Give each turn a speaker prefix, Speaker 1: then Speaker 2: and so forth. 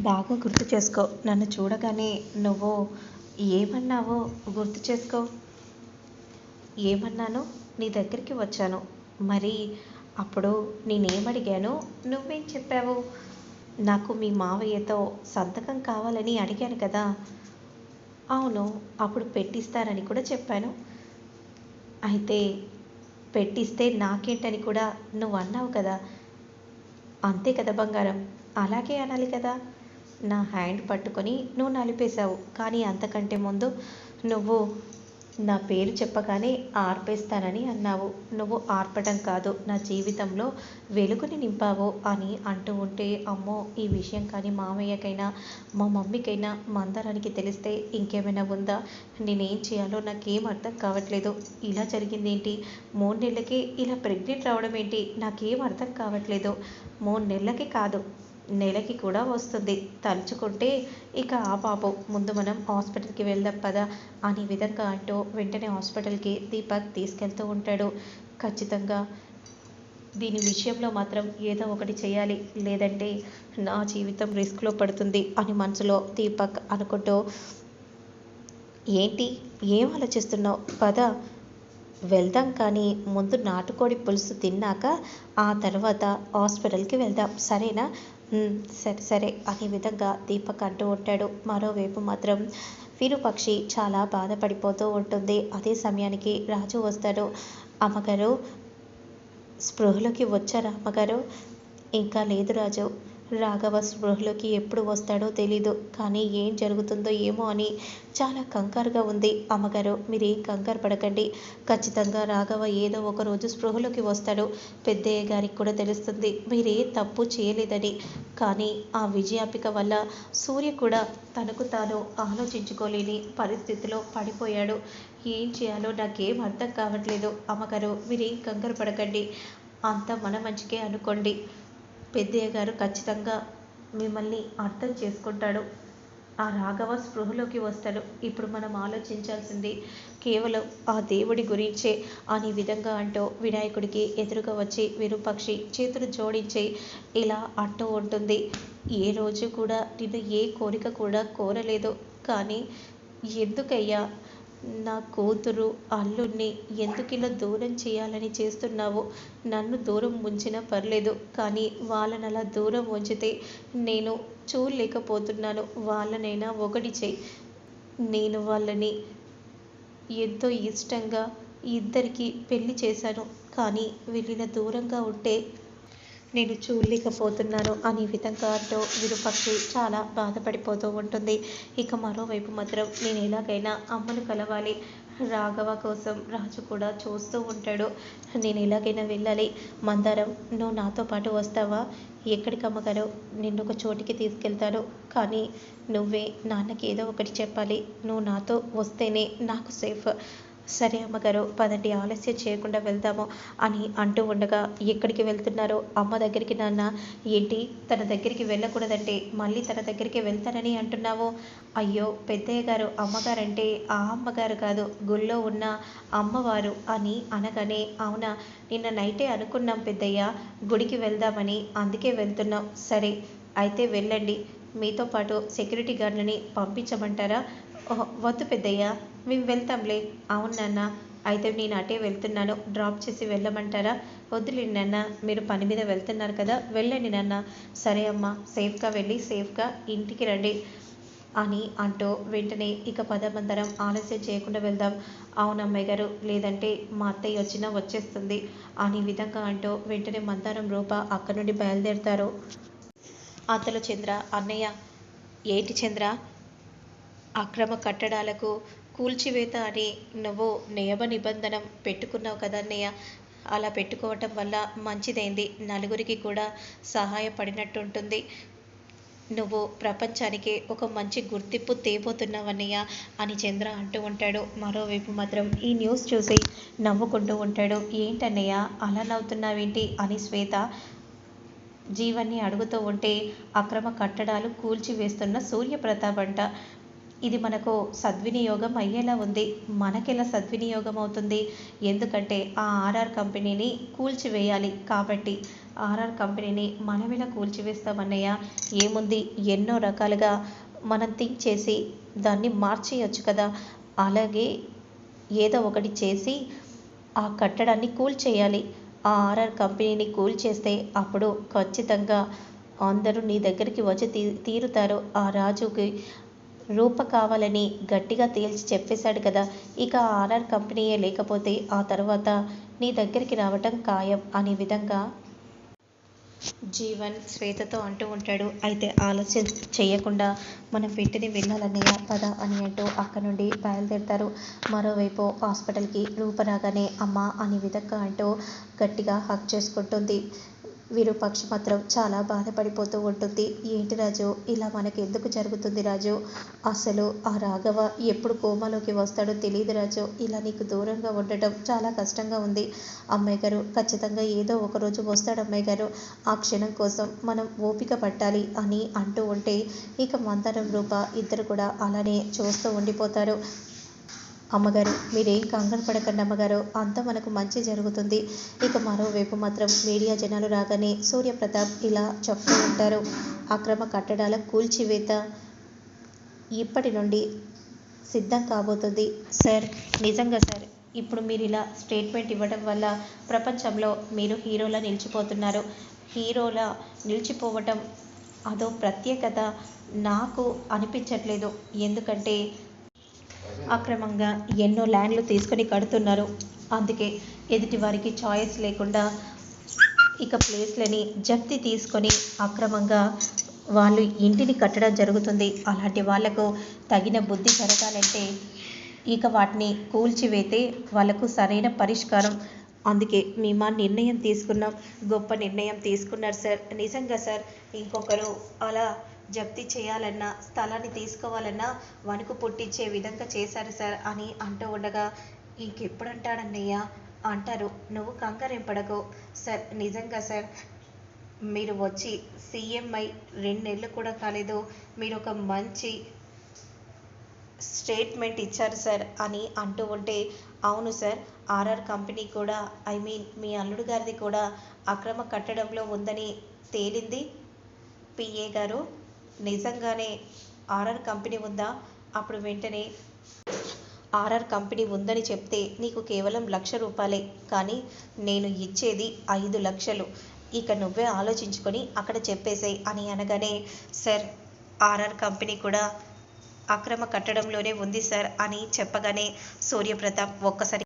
Speaker 1: బాగా గుర్తు చేసుకో. నన్ను చూడగానే నువ్వు ఏమన్నావో గుర్తు చేసుకో. ఏమన్నాను నీ దగ్గరికి వచ్చాను. మరి అప్పుడు నేనేమడిగాను? నువ్వేం చెప్పావు? నాకు మీ మావయ్యతో సంతకం కావాలని అడిగాను కదా. అవును అప్పుడు పెట్టిస్తారని కూడా చెప్పాను. అయితే పెట్టిస్తే నాకేంటని కూడా నువ్వు అన్నావు కదా. అంతే కదా బంగారం. అలాగే అనాలి కదా. నా హ్యాండ్ పట్టుకొని నువ్వు నలిపేశావు. కానీ అంతకంటే ముందు నువ్వు నా పేరు చెప్పగానే ఆర్పేస్తానని అన్నావు. నువ్వు ఆర్పడం కాదు నా జీవితంలో వెలుగుని నింపావు అని అంటూ ఉంటే అమ్మో ఈ విషయం కానీ మామయ్యకైనా మా మమ్మీకైనా మందరానికి తెలిస్తే ఇంకేమైనా ఉందా? నేనేం చేయాలో నాకేం అర్థం కావట్లేదు. ఇలా జరిగింది ఏంటి మూడు నెలలకి ఇలా ప్రెగ్నెంట్ రావడం ఏంటి నాకేం అర్థం కావట్లేదు. మూడు నెలలకి కాదు. నెలకి కూడా వస్తుంది. తలుచుకుంటే ఇక ఆ పాపం ముందు మనం హాస్పిటల్కి వెళ్దాం పదా అనే విధంగా అంటూ వెంటనే హాస్పిటల్కి దీపక్ తీసుకెళ్తూ ఉంటాడు. ఖచ్చితంగా దీని విషయంలో మాత్రం ఏదో ఒకటి చేయాలి. లేదంటే నా జీవితం రిస్క్లో పడుతుంది అని మనసులో దీపక్ అనుకుంటూ ఏంటి? ఏం ఆలోచిస్తున్నావు? పద వెళ్దాం కానీ ముందు నాటుకోడి పులుసు తిన్నాక ఆ తర్వాత హాస్పిటల్కి వెళ్దాం. సరేనా? సరే సరే. అనే విధంగా దీపక్ అంటూ ఉంటాడు. మరోవైపు మాత్రం విరుపక్షి చాలా బాధపడిపోతూ ఉంటుంది. అదే సమయానికి రాజు వస్తాడు. అమ్మగారు స్పృహలోకి వచ్చారా అమ్మగారు? ఇంకా లేదు రాజు. రాఘవ స్పృహలోకి ఎప్పుడు వస్తాడో తెలీదు. కానీ ఏం జరుగుతుందో ఏమో అని చాలా కంగారుగా ఉంది అమ్మగారు. మీరేం కంగారు పడకండి. ఖచ్చితంగా రాఘవ ఏదో ఒక రోజు స్పృహలోకి వస్తాడు. పెద్దయ్య గారికి కూడా తెలుస్తుంది. మీరే తప్పు చేయలేదని. కానీ ఆ విజయాపిక వల్ల సూర్య కూడా తనకు తాను ఆలోచించుకోలేని పరిస్థితిలో పడిపోయాడు. ఏం చేయాలో నాకేం అర్థం కావట్లేదు అమ్మగారు. మీరేం కంగారు పడకండి. అంత మన మంచికే అనుకోండి. పెద్దయ్య గారు ఖచ్చితంగా మిమ్మల్ని అర్థం చేసుకుంటాడు. ఆ రాఘవ స్పృహలోకి వస్తాడు. ఇప్పుడు మనం ఆలోచించాల్సింది కేవలం ఆ దేవుడి గురించే. అనే విధంగా అంటూ వినాయకుడికి ఎదురుగా వచ్చి విరూపక్షి చేతులు జోడించి ఇలా అంటూ ఉంటుంది. ఏ రోజు కూడా నిన్ను ఏ కోరిక కూడా కోరలేదు. కానీ ఎందుకయ్యా? నా కూతురు అల్లుణ్ణి ఎందుకు ఇలా దూరం చేయాలని చేస్తున్నావో నన్ను దూరం ఉంచినా పర్లేదు కానీ వాళ్ళని అలా దూరం ఉంచితే నేను చూడలేకపోతున్నాను. వాళ్ళనైనా ఒకటి చేయి. నేను వాళ్ళని ఎంతో ఇష్టంగా ఇద్దరికి పెళ్ళి చేశాను కానీ వీళ్ళ దూరంగా ఉంటే నేను చూడలేకపోతున్నాను అనే విధంగా అంటూ విరూపక్షి చాలా బాధపడిపోతూ ఉంటుంది. ఇక మరోవైపు మాత్రం నేను ఎలాగైనా అమ్మను కలవాలి. రాఘవ కోసం రాజు కూడా చూస్తూ ఉంటాడు. నేను ఎలాగైనా వెళ్ళాలి. మందారం నువ్వు నాతో పాటు వస్తావా? ఎక్కడికి అమ్మగారు? నిన్ను ఒక చోటికి తీసుకెళ్తాను. కానీ నువ్వే నాన్నకి ఏదో ఒకటి చెప్పాలి. నువ్వు నాతో వస్తేనే నాకు సేఫ్ సరే అమ్మగారు పదండి ఆలస్యం చేయకుండా వెళ్దాము అని అంటూ ఉండగా ఎక్కడికి వెళ్తున్నారో అమ్మ దగ్గరికి నాన్న ఏంటి తన దగ్గరికి వెళ్ళకూడదంటే మళ్ళీ తన దగ్గరికి వెళ్తానని అంటున్నావు? అయ్యో పెద్దయ్య గారు అమ్మగారంటే ఆ అమ్మగారు కాదు గుళ్ళో ఉన్న అమ్మవారు అని అనగానే అవునా నిన్న నైటే అనుకున్నాం పెద్దయ్య గుడికి వెళ్దామని అందుకే వెళ్తున్నాం. సరే అయితే వెళ్ళండి. మీతో పాటు సెక్యూరిటీ గార్డులని పంపించమంటారా? వద్దు పెద్దయ్య. మేము వెళ్తాంలే. అవును నాన్న అయితే నేను అటే వెళ్తున్నాను. డ్రాప్ చేసి వెళ్ళమంటారా? వద్దులేండి నాన్న మీరు పని మీద వెళ్తున్నారు కదా వెళ్ళండి నాన్న. సరే అమ్మ సేఫ్గా వెళ్ళి సేఫ్గా ఇంటికి రండి అని అంటూ వెంటనే ఇక పదమంతరం ఆలస్యం చేయకుండా వెళ్దాం. అవునమ్మాయి గారు లేదంటే మా అత్తయ్య వచ్చినా వచ్చేస్తుంది అని విధంగా అంటూ వెంటనే మందారం రూప అక్కడి నుండి బయలుదేరుతారు. అతలు చంద్ర అన్నయ్య ఏంటి చంద్ర? అక్రమ కట్టడాలకు కూల్చివేత అని నువ్వు నియమ నిబంధన పెట్టుకున్నావు కదన్నయ్య అలా పెట్టుకోవటం వల్ల మంచిదైంది. నలుగురికి కూడా సహాయపడినట్టుంటుంది. నువ్వు ప్రపంచానికి ఒక మంచి గుర్తింపు తేబోతున్నావన్నయ్య అని చంద్ర అంటూ ఉంటాడు. మరోవైపు మాత్రం ఈ న్యూస్ చూసి నవ్వుకుంటూ ఉంటాడు. ఏంటన్నయ్య అలా నవ్వుతున్నావేంటి అని శ్వేత జీవన్ని అడుగుతూ ఉంటే అక్రమ కట్టడాలు కూల్చివేస్తున్న సూర్యప్రతాప్ అంట. ఇది మనకు సద్వినియోగం అయ్యేలా ఉంది. మనకెలా సద్వినియోగం అవుతుంది? ఎందుకంటే ఆ ఆర్ఆర్ కంపెనీని కూల్చివేయాలి కాబట్టి. ఆర్ఆర్ కంపెనీని మనం ఇలా కూల్చివేస్తామన్నయ్య? ఏముంది? ఎన్నో రకాలుగా మనం థింక్ చేసి దాన్ని మార్చేయొచ్చు కదా. అలాగే ఏదో ఒకటి చేసి ఆ కట్టడాన్ని కూల్ చేయాలి ఆ ఆర్ఆర్ కంపెనీని కూల్ చేస్తే అప్పుడు ఖచ్చితంగా అందరూ నీ దగ్గరికి వచ్చి తీ తీరుతారు. ఆ రాజుకి రూప కావాలని గట్టిగా తేల్చి చెప్పేశాడు కదా. ఇక ఆర్ఆర్ కంపెనీయే లేకపోతే ఆ తర్వాత నీ దగ్గరికి రావటం ఖాయం అనే విధంగా జీవన్ శ్వేతతో అంటూ ఉంటాడు. అయితే ఆలస్యం చేయకుండా మనం వెంటనే వెళ్ళాలన్నయ్య పద అని అంటూ అక్కడ నుండి బయలుదేరుతారు. మరోవైపు హాస్పిటల్కి రూప రాగానే అమ్మ అనే విధంగా అంటూ గట్టిగా హక్ చేసుకుంటుంది. విరూపాక్ష మాత్రం చాలా బాధపడిపోతూ ఉంటుంది. ఏంటి రాజు? ఇలా మనకి ఎందుకు జరుగుతుంది రాజు? అసలు ఆ రాఘవ ఎప్పుడు కోమాలోకి వస్తాడో తెలియదు రాజు. ఇలా నీకు దూరంగా ఉండటం చాలా కష్టంగా ఉంది. అమ్మాయి గారు ఖచ్చితంగా ఏదో ఒక రోజు వస్తాడు అమ్మాయి గారు. ఆ క్షణం కోసం మనం ఓపిక పట్టాలి అని అంటూ ఉంటే ఇక మందరం రూప ఇద్దరు కూడా అలానే చూస్తూ ఉండిపోతారు. అమ్మగారు మీరేం కంగారు పడకండి అమ్మగారు. అంతా మనకు మంచి జరుగుతుంది. ఇక మరోవైపు మాత్రం మీడియా జనాలు రాగానే సూర్యప్రతాప్ ఇలా చెప్తూ ఉంటారు. అక్రమ కట్టడాల కూల్చివేత ఇప్పటి నుండి సిద్ధం కాబోతుంది. సార్ నిజంగా సార్ ఇప్పుడు మీరు ఇలా స్టేట్మెంట్ ఇవ్వడం వల్ల ప్రపంచంలో మీరు హీరోలా నిలిచిపోతున్నారు. హీరోలా నిలిచిపోవటం అదో ప్రత్యేకత నాకు అనిపించట్లేదు. ఎందుకంటే అక్రమంగా ఎన్నో ల్యాండ్లు తీసుకొని కడుతున్నారు. అందుకే ఎదుటి వారికి చాయిస్ లేకుండా ఇక ప్లేస్లని జప్తి తీసుకొని అక్రమంగా వాళ్ళు ఇంటిని కట్టడం జరుగుతుంది. అలాంటి వాళ్ళకు తగిన బుద్ధి జరగాలంటే ఇక వాటిని కూల్చివేతే వాళ్ళకు సరైన పరిష్కారం. అందుకే మేము ఆ నిర్ణయం తీసుకున్నాం. గొప్ప నిర్ణయం తీసుకున్నారు సార్. నిజంగా సార్ ఇంకొకరు అలా జప్తి చేయాలన్నా స్థలాన్ని తీసుకోవాలన్నా వణుకు పుట్టించే విధంగా చేశారు సార్ అని అంటూ ఉండగా ఇంకెప్పుడు అంటాడన్నయ్య అంటారు. నువ్వు కంగారింపడకు సార్ నిజంగా సార్. మీరు వచ్చి సీఎంఐ రెండు నెలలు కూడా కాలేదు. మీరు ఒక మంచి స్టేట్మెంట్ ఇచ్చారు సార్ అని అంటూ ఉంటే అవును సార్ ఆర్ఆర్ కంపెనీ కూడా ఐ మీన్ మీ అల్లుడు గారిది కూడా అక్రమ కట్టడంలో ఉందని తేలింది. పిఏ గారు నిజంగానే ఆర్ఆర్ కంపెనీ ఉందా? అప్పుడు వెంటనే ఆర్ఆర్ కంపెనీ ఉందని చెప్తే నీకు కేవలం లక్ష రూపాయలే. కానీ నేను ఇచ్చేది ఐదు లక్షలు. ఇక నువ్వే ఆలోచించుకొని అక్కడ చెప్పేసేయ్ అని అనగానే సార్ ఆర్ఆర్ కంపెనీ కూడా అక్రమ కట్టడంలోనే ఉంది సార్ అని చెప్పగానే సూర్యప్రతాప్ ఒక్కసారి